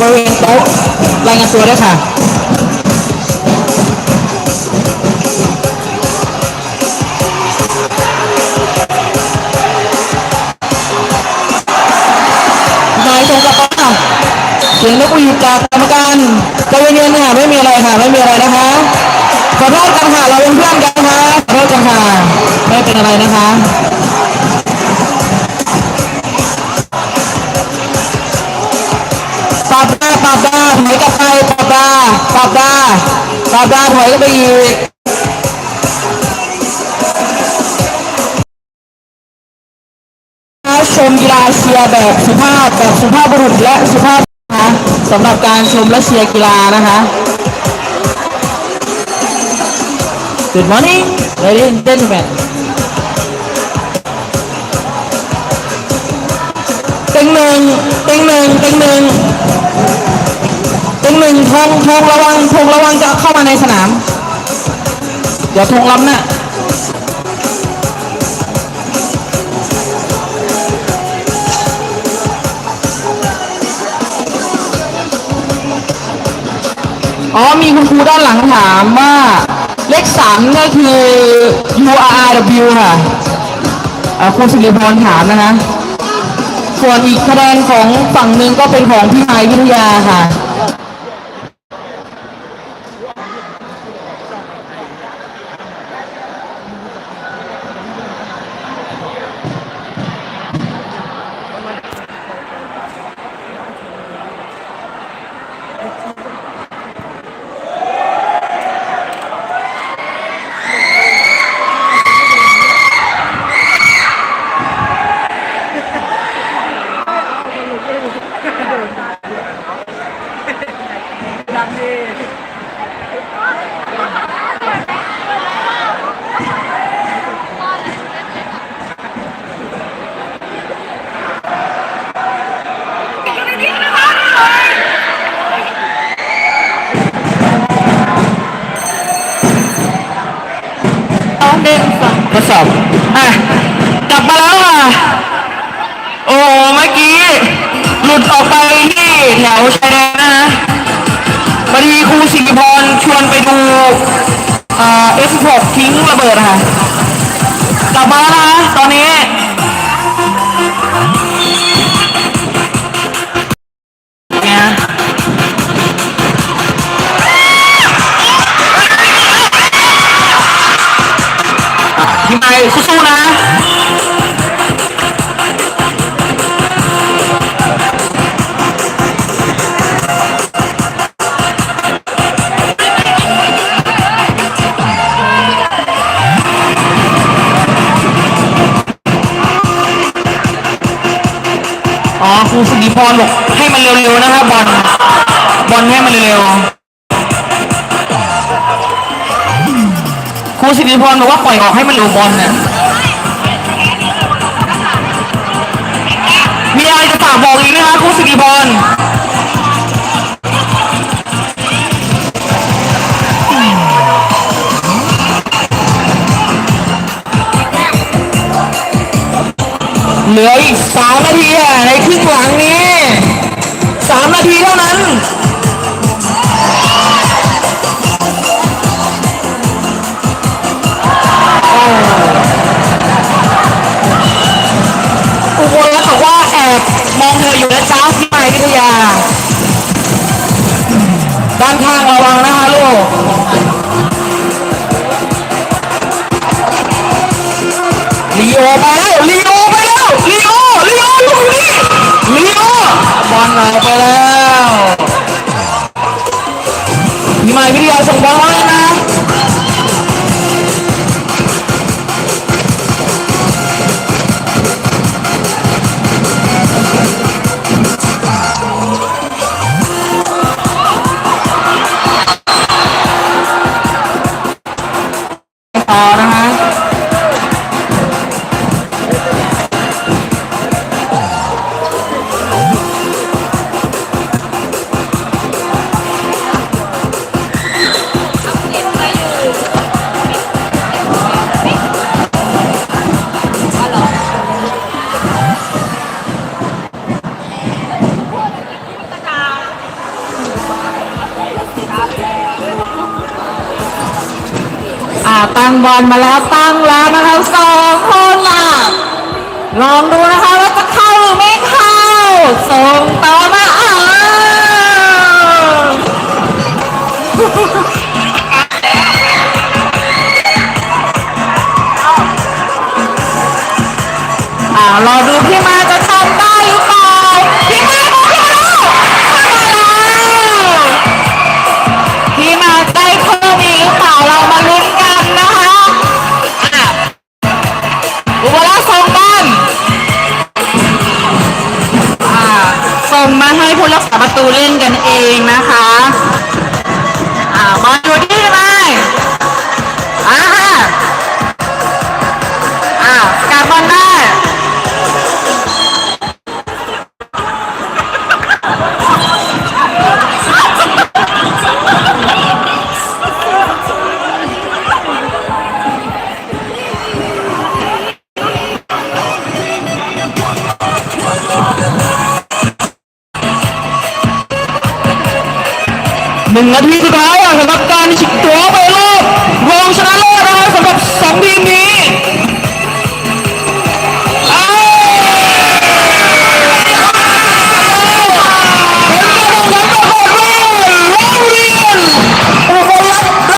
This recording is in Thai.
บริเวณโต๊ะรายงานตัวด้วยค่ะนายตรงกับป้าเสียงนกหวีดจากกรรมการใจเย็นๆค่ะไม่มีอะไรค่ะไม่มีอะไรนะคะ ขอโทษกันค่ะเราเป็นเพื่อนกันนะคะขอโทษกันค่ะไม่เป็นอะไรนะคะ ดาถอยกลับไปอีกชมกีฬาเชียร์แบบสุภาพแบบสุภาพบุรุษและสุภาพนะคะสำหรับการชมและเชียร์กีฬานะคะ Good morning ladies and gentlemen เต็งหนึ่งเต็งหนึ่งเต็งหนึ่ง งหนึ่งธงธงระวังธงระวังจะเข้ามาในสนาม เดี๋ยวธงล้ำหน้าอ๋อมีคุณครูด้านหลังถามว่าเลขสามก็คือ U R W ค่ะครูสิริพรถามนะคะ ส่วนอีกคะแนนของฝั่งหนึ่งก็เป็นของพี่ไม้วิทยาค่ะ ทดสอบอะกลับมาแล้วอะ โอ้เมื่อกี้ หลุดออกไปที่แถวชายแดนนะฮะพอดีครูสิริพรชวนไปดูเอ่า F6 ทิ้งระเบิดอะค่ะ ทีมไทยสู้ๆนะอ๋อครูสิริพรบอกให้มันเร็วๆนะครับบอลบอลให้มันเร็วๆ ครูสิริพรบอกว่าปล่อยออกให้มันเร็วบอลเนี่ยมีอะไรจะฝากบอกอีกไหมคะครูสิริพรเหลืออีกสามนาทีอะในครึ่งหลังนี้สามนาทีเท่านั้น อุบลรัตบอกว่าแอบมองเธออยู่นะจ้าพี่ใหม่วิทยา ด้านข้างระวังนะคะลูกลีโอไปแล้วลีโอไปแล้วลีโอลีโออยู่นี่ลีโอบอลหายไปแล้วพี่ใหม่วิทยาส่งบอลมา ตั้งบอลมาแล้วตั้งแล้วนะครับสองคนล่ะลองดูนะคะว่าจะเข้าหรือไม่เข้าส่งต่อมาอ้าวอ่ารอดูพี่มา ตูเล่นกันเองนะคะอ่าบ หนึ่งนาทีสุดท้ายอะสำหรับการชิงตัว